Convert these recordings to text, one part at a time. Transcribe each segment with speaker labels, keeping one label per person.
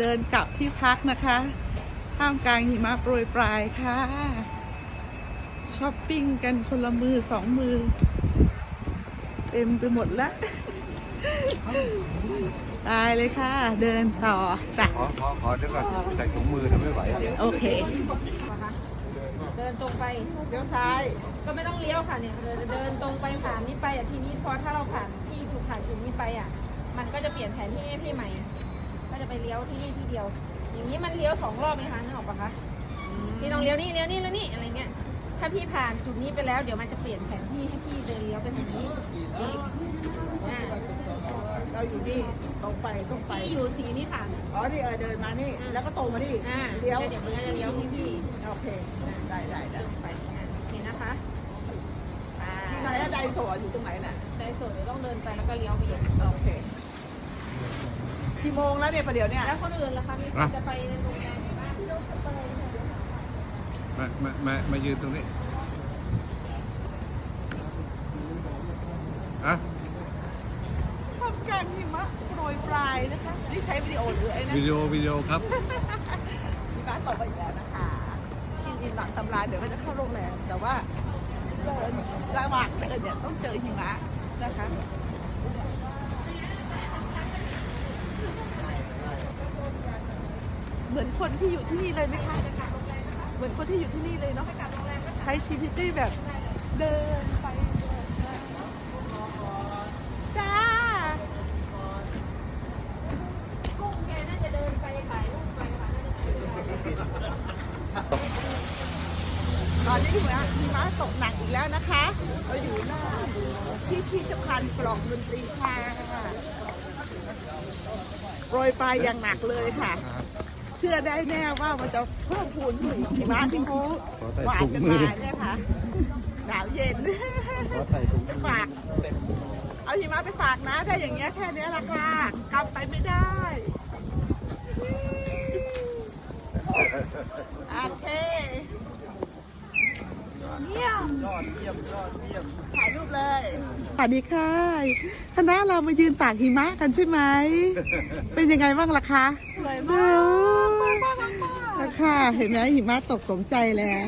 Speaker 1: เดินกลับที่พักนะคะท่ามกลางหิมะโปรยปลายค่ะ ช้อปปิ้งกันคนละมือสองมือ เต็มไปหมดแล้วตายเลยค่ะ เดินต่อจ้ะ
Speaker 2: ขอขอขอเดี๋ยวก่อนใส่ถุงมือนะไม่ไหวอะ
Speaker 1: โอเค
Speaker 3: นะคะเดินตรงไป
Speaker 1: เลี้ยวซ้าย
Speaker 3: ก็ไม่ต้องเลี้ยวค่ะเนี่ยเดินเดินตรงไปผ่านนี้ไปอะทีนี้พอถ้าเราผ่านที่ถูกผ่านจุดนี้ไปอะ มันก็จะเปลี่ยนแผนที่ให้พี่ใหม่ ก็จะไปเลี้ยวที่นี่ที่เดียว อย่างนี้มันเลี้ยวสองรอบไหมคะนึกออกปะคะพี่ต้องเลี้ยวนี่เลี้ยวนี่แล้วนี่อะไรเงี้ย ถ้าพี่ผ่านจุดนี้ไปแล้วเดี๋ยวมันจะเปลี่ยนแผนที่ให้พี่เดินเลี้ยวไปทางนี้นี่อ่า
Speaker 1: เราอยู่นี่ตรงไปตรงไป
Speaker 3: พี่อยู่สีนี้ค่ะ
Speaker 1: อ๋อนี่เออเดินมานี่ แล้วก็ตรงมานี่
Speaker 3: อ่า
Speaker 1: เลี้ยว
Speaker 3: เดี๋ยวมันก็จะเลี้ยวที่พี่
Speaker 1: โอเค ได้ได้ได้
Speaker 3: ตรงไปอะโอเคนะคะอ่า
Speaker 1: ที่ไหนอะไดโซะอยู่ตรงไหนน่ะ
Speaker 3: ได้ส่วนเดี๋ยวต้องเดินไปแล้วก็เลี้ยวไปอีก
Speaker 1: โอเค กี่โมงแล้วเนี่ยประเดี๋ยวเนี่ย
Speaker 3: แล้วคนอื่นล่ะคะมีคนจะไปโรงแรมไหนบ้าง
Speaker 2: มามามามายืนตรงนี้อะ
Speaker 1: ทำกลางหิมะโปรยปลายนะคะ นี่ใช้วิดีโอหรือไอ้นะ
Speaker 2: วิดีโอวิดีโอครับ
Speaker 1: หิมะตกไปอีกแล้วนะคะที่ดินหลังตำราเดี๋ยวก็จะเข้าโรงแรมแต่ว่าเดินระหว่างเดินเนี่ยต้องเจอหิมะนะคะ เหมือนคนที่อยู่ที่นี่เลยไหมคะเหมือนคนที่อยู่ที่นี่เลยเนาะใช้ชีวิตได้แบบเดินไปเนมาจ้า
Speaker 3: กุ้งแกน่าจะเดินไปถ่ายรูปไปค่ะน่าจะใช้เวลา
Speaker 1: ตอนนี้หิมะหิมะตกหนักอีกแล้วนะคะเราอยู่หน้าที่พิพิธภัณฑ์ปลอกดนตรีค่ะโปรยปลายอย่างหนักเลยค่ะ ชื่อได้แน่ว่ามันจะเพิ่มพูนขึ้นอีกหิมะที่เขาหวานกันมาเนี่ยค่ะหนาวเย็นไปฝากเอาหิมะไปฝากนะถ้าอย่างเงี้ยแค่เนี้ยละค่ะกลับไปไม่ได้ โอเค เยี่ยมยอดเยี่ยมยอดเยี่ยม ถ่ายรูปเลย ส วัสดีค่ะคณะเรามายืนตากหิมะกันใช่ไหม เป็นยังไงบ้างล่ะคะ สวยมากมากมากมากค่ะ เห็นไหมหิมะตกสมใจแล้ว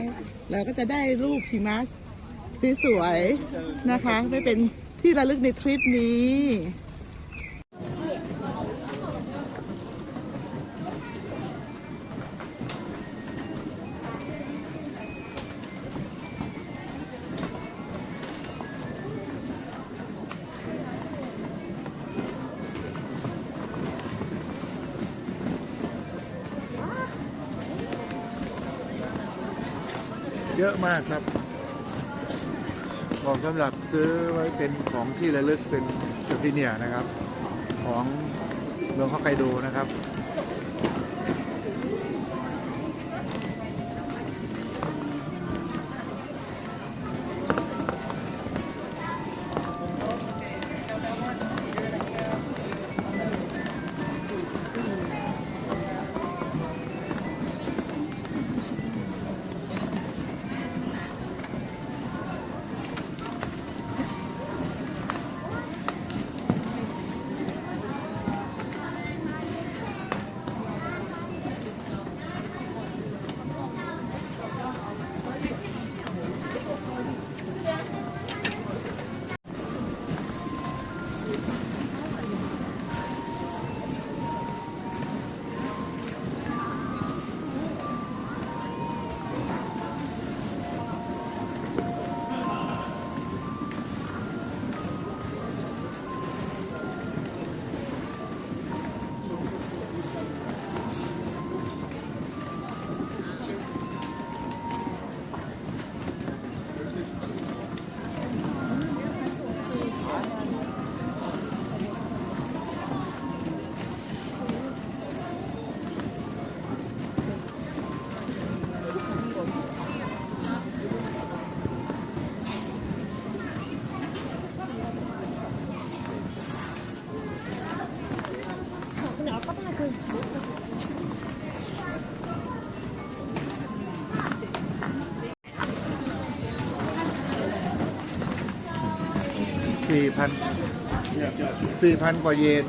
Speaker 1: เราก็จะได้รูปหิมะสวยๆนะคะ ไม่เป็นที่ระลึกในทริปนี้
Speaker 2: เยอะมากครับบอกสำหรับซื้อไว้เป็นของที่ระลึกเป็นสฟิเนียนะครับ ของเมืองฮอกไกโดนะครับ สี่พันสี่พันกว่าเยน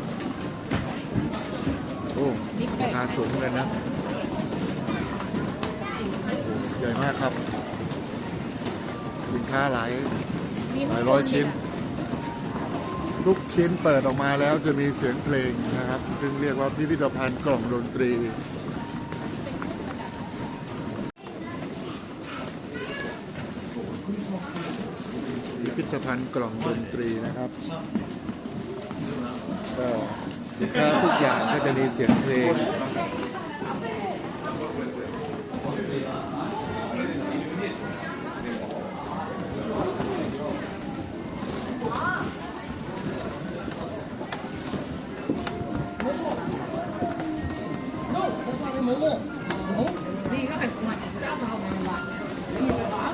Speaker 2: โอ้ราคาสูงเลยนะ ใหญ่มากครับ สินค้าหลายหลายร้อยชิ้น ทุกชิ้นเปิดออกมาแล้วจะมีเสียงเพลงนะครับซึ่งเรียกว่าพิพิธภัณฑ์กล่องดนตรี พิพิธภัณฑ์กล่องดนตรีนะครับก็สินค้าทุกอย่างก็จะมีเสียงเพลง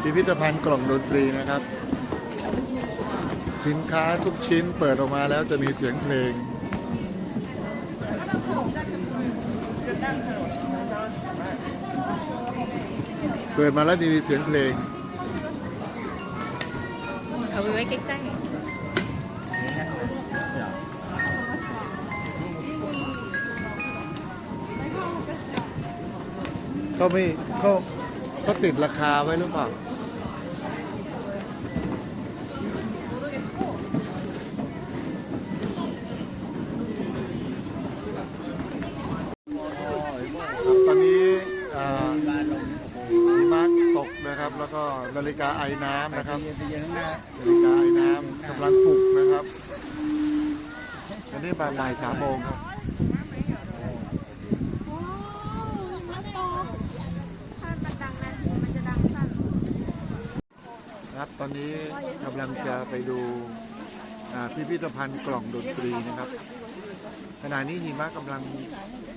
Speaker 2: พิพิธภัณฑ์กล่องดนตรีนะครับ สินค้าทุกชิ้นเปิดออกมาแล้วจะมีเสียงเพลง เปิดมาแล้วจะมีเสียงเพลง
Speaker 3: เอาไปไว้ใกล้
Speaker 2: เขาไม่เขาเขาติดราคาไว้หรือเปล่า ครับตอนนี้อ่าหิมะตกนะครับ แล้ว ก็นาฬิกาไอน้ำนะครับนาฬิกาไอน้ำกำลังปลุกนะครับอันนี้บ่ายสามโมงครับ
Speaker 3: ๆถ้ามันดังนาทีมันจะดังสั้น
Speaker 2: ครับตอนนี้กำลังจะไปดูอ่าพิพิธภัณฑ์กล่องดนตรีนะครับ ขณะนี้หิมะกำลัง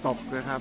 Speaker 2: ตกนะครับ